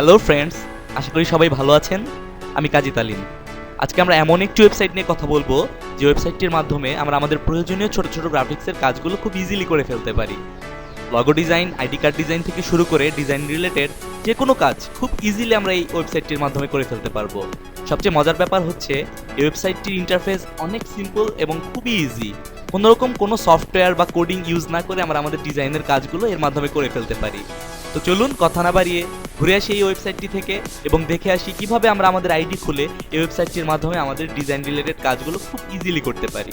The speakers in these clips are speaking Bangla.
হ্যালো ফ্রেন্ডস আশা করি সবাই ভালো আছেন। আমি কাজী তালিম। আজকে আমরা এমন একটি ওয়েবসাইট নিয়ে কথা বলব, যে ওয়েবসাইটটির মাধ্যমে আমরা আমাদের প্রয়োজনীয় ছোট ছোট গ্রাফিক্সের কাজগুলো খুব ইজিলি করে ফেলতে পারি। Logo design ID card design থেকে শুরু করে ডিজাইন রিলেটেড যে কোনো কাজ খুব ইজিলি আমরা এই ওয়েবসাইটটির মাধ্যমে করে ফেলতে পারব। সবচেয়ে মজার ব্যাপার হচ্ছে, এই ওয়েবসাইটটির ইন্টারফেস অনেক সিম্পল এবং খুবই ইজি কোনোরকম কোনো সফটওয়্যার বা কোডিং ইউজ না করে আমরা আমাদের ডিজাইনের কাজগুলো এর মাধ্যমে করে ফেলতে পারি। তো চলুন, কথা না বাড়িয়ে ঘুরে আসি এই ওয়েবসাইটটি থেকে এবং দেখে আসি কীভাবে আমরা আমাদের আইডি খুলে এই ওয়েবসাইটটির মাধ্যমে আমাদের ডিজাইন রিলেটেড কাজগুলো খুব ইজিলি করতে পারি।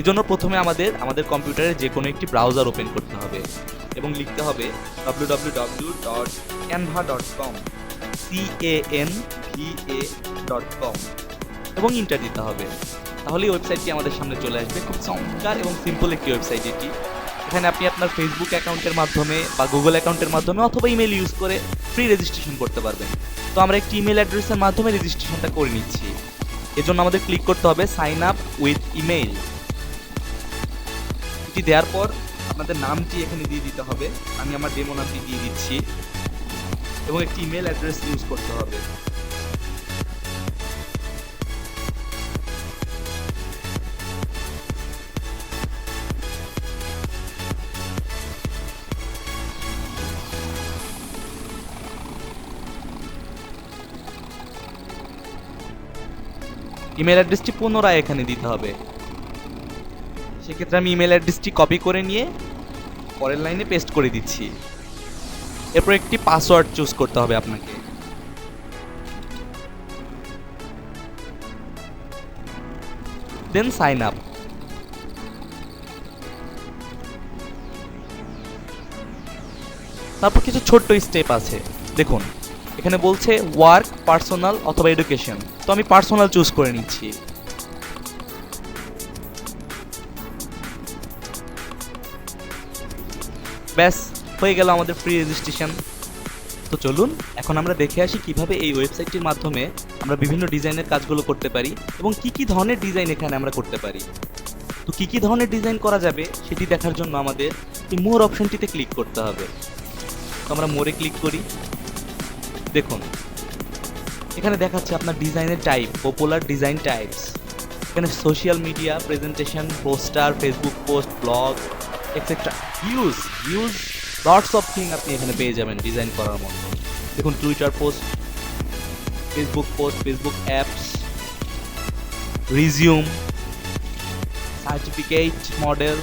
এজন্য প্রথমে আমাদের আমাদের কম্পিউটারে যে কোনো একটি ব্রাউজার ওপেন করতে হবে এবং লিখতে হবে www.canva.com c a n v a dot com এবং ইন্টার দিতে হবে। তাহলে এই ওয়েবসাইটটি আমাদের সামনে চলে আসবে। খুব চমৎকার এবং সিম্পল একটি ওয়েবসাইট এটি। এখানে আপনি আপনার ফেসবুক অ্যাকাউন্টের মাধ্যমে বা গুগল অ্যাকাউন্টের মাধ্যমে অথবা ইমেল ইউজ করে ফ্রি রেজিস্ট্রেশন করতে পারবেন। তো আমরা একটি ইমেল অ্যাড্রেসের মাধ্যমে রেজিস্ট্রেশনটা করে নিচ্ছি। এজন্য আমাদের ক্লিক করতে হবে সাইন আপ উইথ ইমেইল এটি দেওয়ার পর আপনাদের নামটি এখানে দিয়ে দিতে হবে। আমি আমার ডেমো নামটি দিয়ে দিচ্ছি। এবং একটি ইমেল অ্যাড্রেস ইউজ করতে হবে। ইমেল অ্যাড্রেসটি পুনরায় এখানে দিতে হবে। সেক্ষেত্রে আমি ইমেল অ্যাড্রেসটি কপি করে নিয়ে পরের লাইনে পেস্ট করে দিচ্ছি। এরপর একটি পাসওয়ার্ড চুজ করতে হবে আপনাকে। দেন সাইন আপ তারপর কিছু ছোট্ট স্টেপ আছে। দেখুন। এখানে বলছে ওয়ার্ক পার্সোনাল অথবা এডুকেশন তো আমি পার্সোনাল চুজ করে নিচ্ছি। ব্যাস, হয়ে গেল আমাদের ফ্রি রেজিস্ট্রেশন তো চলুন, এখন আমরা দেখে আসি কীভাবে এই ওয়েবসাইটটির মাধ্যমে আমরা বিভিন্ন ডিজাইনের কাজগুলো করতে পারি এবং কি কি ধরনের ডিজাইন এখানে আমরা করতে পারি। তো কি কি ধরনের ডিজাইন করা যাবে সেটি দেখার জন্য আমাদের এই মোর অপশনটিতে ক্লিক করতে হবে। তো আমরা মোরে ক্লিক করি। দেখুন। এখানে দেখাচ্ছে আপনার ডিজাইনের টাইপ পপুলার ডিজাইন টাইপস এখানে social media presentation poster Facebook post blog etcetera use use lots of thing আপনি এখানে পেয়ে যাবেন ডিজাইন করার মতো। দেখুন Twitter post Facebook post Facebook apps resume certificate model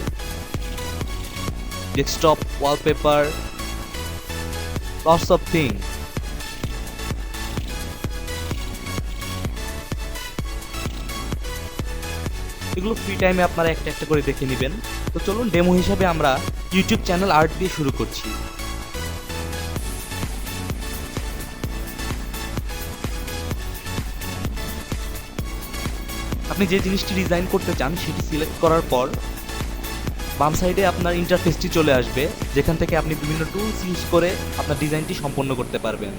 desktop wallpaper lots of thing এগুলো ফ্রি টাইমে আপনারা একটা একটা করে দেখে নেবেন। তো চলুন ডেমো হিসাবে আমরা ইউটিউব চ্যানেল আর্ট দিয়ে শুরু করছি। আপনি যে জিনিসটি ডিজাইন করতে চান, সেটি সিলেক্ট করার পর বাম সাইডে আপনার ইন্টারফেসটি চলে আসবে, যেখান থেকে আপনি বিভিন্ন টুলস ইউজ করে আপনার ডিজাইনটি সম্পন্ন করতে পারবেন।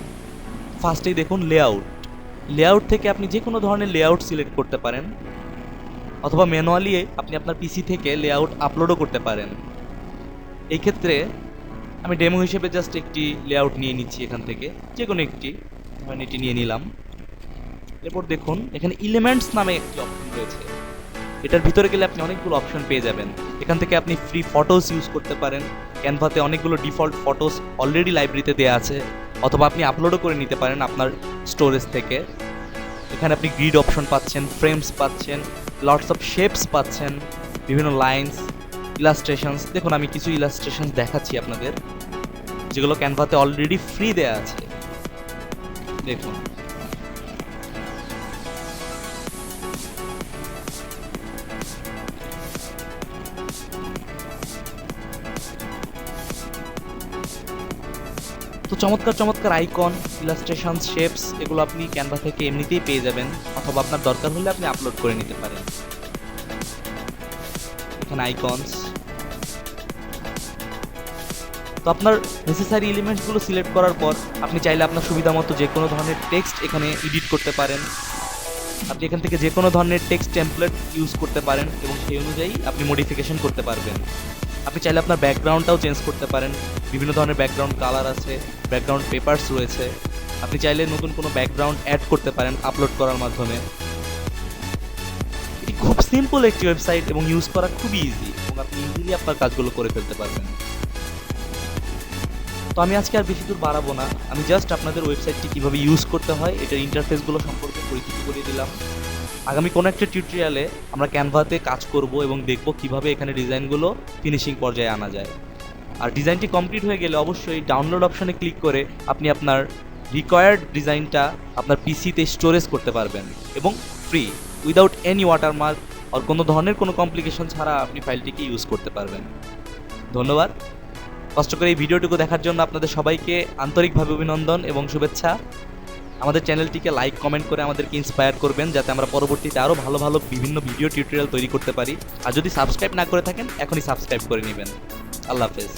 ফার্স্টেই দেখুন লেআউট লেআউট থেকে আপনি যে কোনো ধরনের লেআউট সিলেক্ট করতে পারেন। অথবা ম্যানুয়ালি আপনি আপনার পিসি থেকে লেআউট আপলোডও করতে পারেন। এই ক্ষেত্রে আমি ডেমো হিসেবে জাস্ট একটি লেআউট নিয়ে নিচ্ছি এখান থেকে। যে কোনো একটি ধরেন এটি নিয়ে নিলাম। এরপর দেখুন, এখানে এলিমেন্টস নামে একটি অপশন রয়েছে। এটার ভিতরে গেলে আপনি অনেকগুলো অপশন পেয়ে যাবেন। এখান থেকে আপনি ফ্রি ফটোস ইউজ করতে পারেন। ক্যানভাতে অনেকগুলো ডিফল্ট ফটোস অলরেডি লাইব্রেরিতে দেওয়া আছে। অথবা আপনি আপলোডও করে নিতে পারেন আপনার স্টোরেজ থেকে। এখানে আপনি গ্রিড অপশন পাচ্ছেন ফ্রেমস পাচ্ছেন। লটস অফ শেপস পাচ্ছেন, বিভিন্ন লাইনস ইলাস্ট্রেশনস দেখুন, আমি কিছু ইলাস্ট্রেশন দেখাচ্ছি আপনাদের, যেগুলো ক্যানভাতে অলরেডি ফ্রি দেয়া আছে। দেখুন। তো চমৎকার চমৎকার আইকন ইলাস্ট্রেশন শেপস এগুলো আপনি ক্যানভা থেকে এমনিতেই পেয়ে যাবেন, অথবা আপনার দরকার হলে আপনি আপলোড করে নিতে পারেন। এখানে আইকনস তো আপনার নেসেসারি এলিমেন্টসগুলো সিলেক্ট করার পর, আপনি চাইলে আপনার সুবিধা মতো যে কোনো ধরনের টেক্সট এখানে এডিট করতে পারেন। আপনি এখান থেকে যে কোনো ধরনের টেক্সট টেমপ্লেট ইউজ করতে পারেন এবং সেই অনুযায়ী আপনি মডিফিকেশন করতে পারবেন। আপনি চাইলে আপনার ব্যাকগ্রাউন্ডটাও চেঞ্জ করতে পারেন। বিভিন্ন ধরনের ব্যাকগ্রাউন্ড কালার আছে ব্যাকগ্রাউন্ড পেপারস রয়েছে। আপনি চাইলে নতুন কোনো ব্যাকগ্রাউন্ড অ্যাড করতে পারেন আপলোড করার মাধ্যমে। এটি খুব সিম্পল একটি ওয়েবসাইট এবং ইউজ করা খুবই ইজি এবং আপনি ইজিলি আপনার কাজগুলো করে ফেলতে পারবেন। তো আমি আজকে আর বেশি দূর বাড়াবো না। আমি জাস্ট আপনাদের ওয়েবসাইটটি কীভাবে ইউজ করতে হয়, এটার ইন্টারফেসগুলো সম্পর্কে পরিচিত করিয়ে দিলাম। আগামী কোনো একটা টিউটোরিয়ালে আমরা ক্যানভাতে কাজ করব এবং দেখব কীভাবে এখানে ডিজাইনগুলো ফিনিশিং পর্যায়ে আনা যায়। আর ডিজাইনটি কমপ্লিট হয়ে গেলে অবশ্যই ডাউনলোড অপশনে ক্লিক করে আপনি আপনার রিকোয়ার্ড ডিজাইনটা আপনার পিসিতে স্টোরেজ করতে পারবেন এবং ফ্রি উইদাউট এনি ওয়াটারমার্ক আর কোনো ধরনের কোনো কমপ্লিকেশন ছাড়া আপনি ফাইলটিকে ইউজ করতে পারবেন। ধন্যবাদ। কষ্ট করে এই ভিডিওটুকু দেখার জন্য আপনাদের সবাইকে আন্তরিকভাবে অভিনন্দন এবং শুভেচ্ছা। আমাদের চ্যানেলটিকে লাইক কমেন্ট করে আমাদেরকে ইন্সপায়ার করবেন, যাতে আমরা পরবর্তীতে আরও ভালো ভালো বিভিন্ন ভিডিও টিউটোরিয়াল তৈরি করতে পারি। আর যদি সাবস্ক্রাইব না করে থাকেন, এখনই সাবস্ক্রাইব করে নেবেন। আল্লাহ হাফেজ।